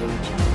Thank you.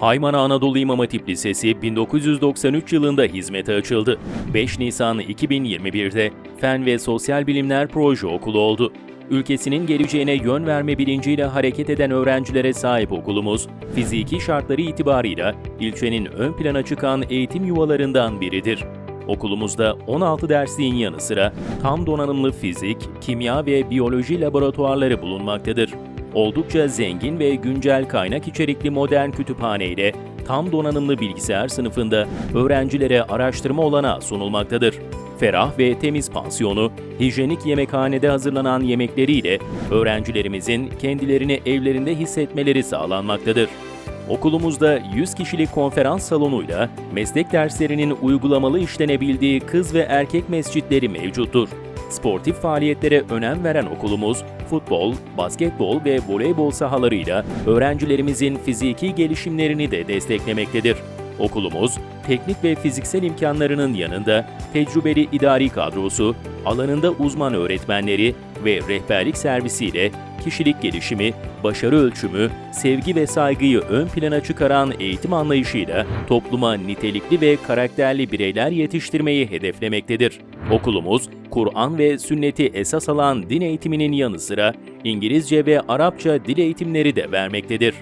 Haymana Anadolu İmam Hatip Lisesi 1993 yılında hizmete açıldı. 5 Nisan 2021'de Fen ve Sosyal Bilimler Proje Okulu oldu. Ülkesinin geleceğine yön verme bilinciyle hareket eden öğrencilere sahip okulumuz, fiziki şartları itibarıyla ilçenin ön plana çıkan eğitim yuvalarından biridir. Okulumuzda 16 dersliğin yanı sıra tam donanımlı fizik, kimya ve biyoloji laboratuvarları bulunmaktadır. Oldukça zengin ve güncel kaynak içerikli modern kütüphane ile tam donanımlı bilgisayar sınıfında öğrencilere araştırma olanağı sunulmaktadır. Ferah ve temiz pansiyonu, hijyenik yemekhanede hazırlanan yemekleriyle öğrencilerimizin kendilerini evlerinde hissetmeleri sağlanmaktadır. Okulumuzda 100 kişilik konferans salonuyla meslek derslerinin uygulamalı işlenebildiği kız ve erkek mescitleri mevcuttur. Sportif faaliyetlere önem veren okulumuz, futbol, basketbol ve voleybol sahalarıyla öğrencilerimizin fiziki gelişimlerini de desteklemektedir. Okulumuz, teknik ve fiziksel imkanlarının yanında tecrübeli idari kadrosu, alanında uzman öğretmenleri ve rehberlik servisiyle kişilik gelişimi, başarı ölçümü, sevgi ve saygıyı ön plana çıkaran eğitim anlayışıyla topluma nitelikli ve karakterli bireyler yetiştirmeyi hedeflemektedir. Okulumuz, Kur'an ve sünneti esas alan din eğitiminin yanı sıra İngilizce ve Arapça dil eğitimleri de vermektedir.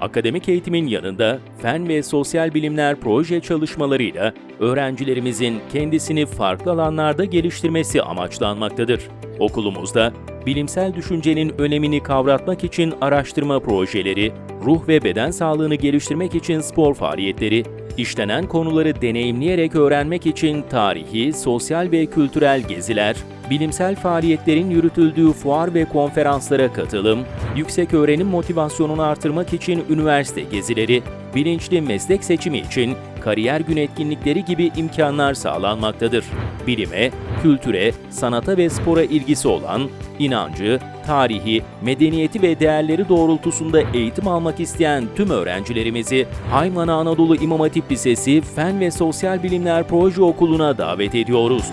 Akademik eğitimin yanında fen ve sosyal bilimler proje çalışmalarıyla öğrencilerimizin kendisini farklı alanlarda geliştirmesi amaçlanmaktadır. Okulumuzda bilimsel düşüncenin önemini kavratmak için araştırma projeleri, ruh ve beden sağlığını geliştirmek için spor faaliyetleri, işlenen konuları deneyimleyerek öğrenmek için tarihi, sosyal ve kültürel geziler, bilimsel faaliyetlerin yürütüldüğü fuar ve konferanslara katılım, yüksek öğrenim motivasyonunu artırmak için üniversite gezileri, bilinçli meslek seçimi için kariyer gün etkinlikleri gibi imkanlar sağlanmaktadır. Bilime, kültüre, sanata ve spora ilgisi olan, inancı, tarihi, medeniyeti ve değerleri doğrultusunda eğitim almak isteyen tüm öğrencilerimizi Haymana Anadolu İmam Hatip Lisesi Fen ve Sosyal Bilimler Proje Okulu'na davet ediyoruz.